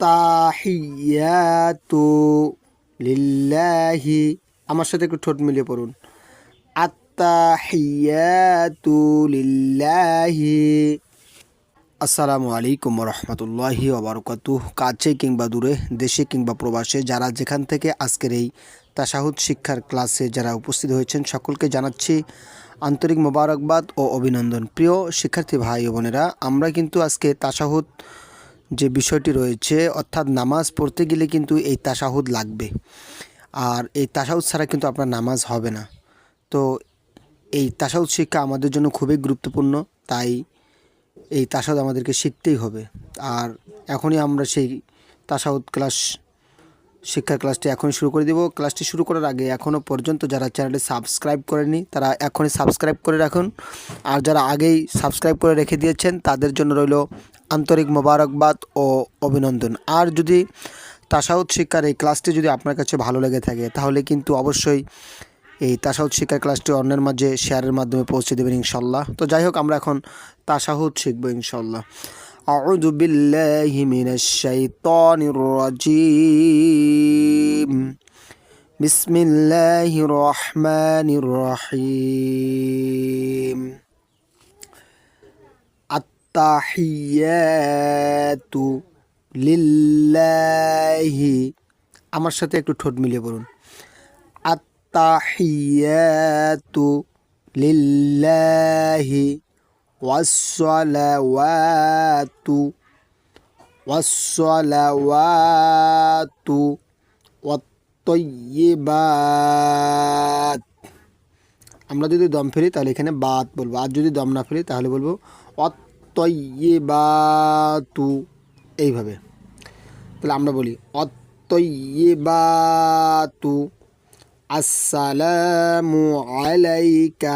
আত্তাহিয়াতু লিল্লাহি। আমার সাথে একটু ঠোঁট মিলিয়ে পড়ুন। আত্তাহিয়াতু লিল্লাহি। আসসালামু আলাইকুম রহমতুল্লাহি ওবরকাতু কাছে কিংবা দূরে, দেশে কিংবা প্রবাসে, যারা যেখান থেকে আজকের এই তাসাহুদ শিক্ষার ক্লাসে যারা উপস্থিত হয়েছেন, সকলকে জানাচ্ছি আন্তরিক মোবারকবাদ ও অভিনন্দন। প্রিয় শিক্ষার্থী ভাই বোনেরা, আমরা কিন্তু আজকে তাসাহুদ যে বিষয়টি রয়েছে, অর্থাৎ নামাজ পড়তে গেলে কিন্তু এই তাসাহুদ লাগবে। আর এই তাসাহুদ ছাড়া কিন্তু আপনার নামাজ হবে না। তো এই তাসাহুদ শিক্ষা আমাদের জন্য খুবই গুরুত্বপূর্ণ, তাই এই তাসাউদ আমাদেরকে শিখতেই হবে। আর এখনই আমরা সেই তাসাউদ ক্লাস শিক্ষার ক্লাসটি এখনই শুরু করে দেব। ক্লাসটি শুরু করার আগে এখনও পর্যন্ত যারা চ্যানেলটি সাবস্ক্রাইব করেনি তারা এখনই সাবস্ক্রাইব করে রাখুন। আর যারা আগেই সাবস্ক্রাইব করে রেখে দিয়েছেন, তাদের জন্য রইল আন্তরিক মোবারকবাদ ও অভিনন্দন। আর যদি তাসাউদ শিক্ষার এই ক্লাসটি যদি আপনার কাছে ভালো লেগে থাকে, তাহলে কিন্তু অবশ্যই এই তাসাহুদ শিক্ষার ক্লাসটি অন্যের মাঝে শেয়ারের মাধ্যমে পৌঁছে দেবেন ইনশাল্লাহ। তো যাই হোক, আমরা এখন তাসাহুদ শিখব ইনশাল্লাহ। أعوذ بالله من الشيطان الرجيم بسم الله الرحمن الرحيم التحيات لله আমার সাথে একটু ঠোঁট মিলিয়ে বলুন التحيات لله والصلوات والصلوات والطيبات আমরা যদি দম ফেলি তাহলে এখানে বাত বলবো আর যদি দম না ফেলি তাহলে বলবো অত্যইবাতু এইভাবে তাহলে আমরা বলি অত্যইবাতু আসসালামু আলাইকা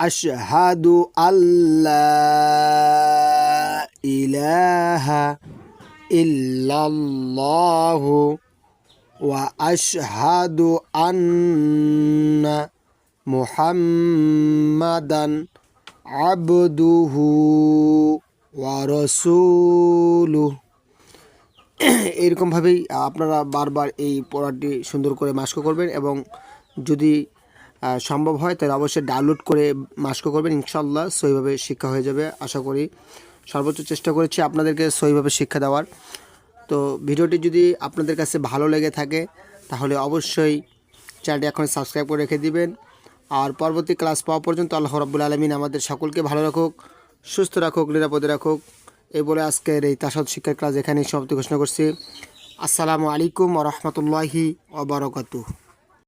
أشهد أن لا إله إلا الله وأشهد أن محمدا عبده ওয়ারসুলু এরকমভাবেই আপনারা বারবার এই পড়াটি সুন্দর করে মাস্ক করবেন এবং যদি সম্ভব হয়, তাহলে অবশ্যই ডাউনলোড করে মাস্ক করবেন। ইনশাল্লাহ সইভাবে শিক্ষা হয়ে যাবে, আশা করি। সর্বোচ্চ চেষ্টা করেছি আপনাদেরকে সইভাবে শিক্ষা দেওয়ার। তো ভিডিওটি যদি আপনাদের কাছে ভালো লেগে থাকে, তাহলে অবশ্যই চ্যানেলটি এখন সাবস্ক্রাইব করে রেখে দিবেন। আর পরবর্তী ক্লাস পাওয়া পর্যন্ত আল্লাহ রব্বুল আলমিন আমাদের সকলকে ভালো রাখুক, সুস্থ রাখুক, নিরাপদে রাখুক। এই বলে আজকের এই তাসাদ শিক্ষার ক্লাস এখানেই সমাপ্তি ঘোষণা করছি। আসসালামু আলাইকুম রহমতুল্লাহি ওবরকাতু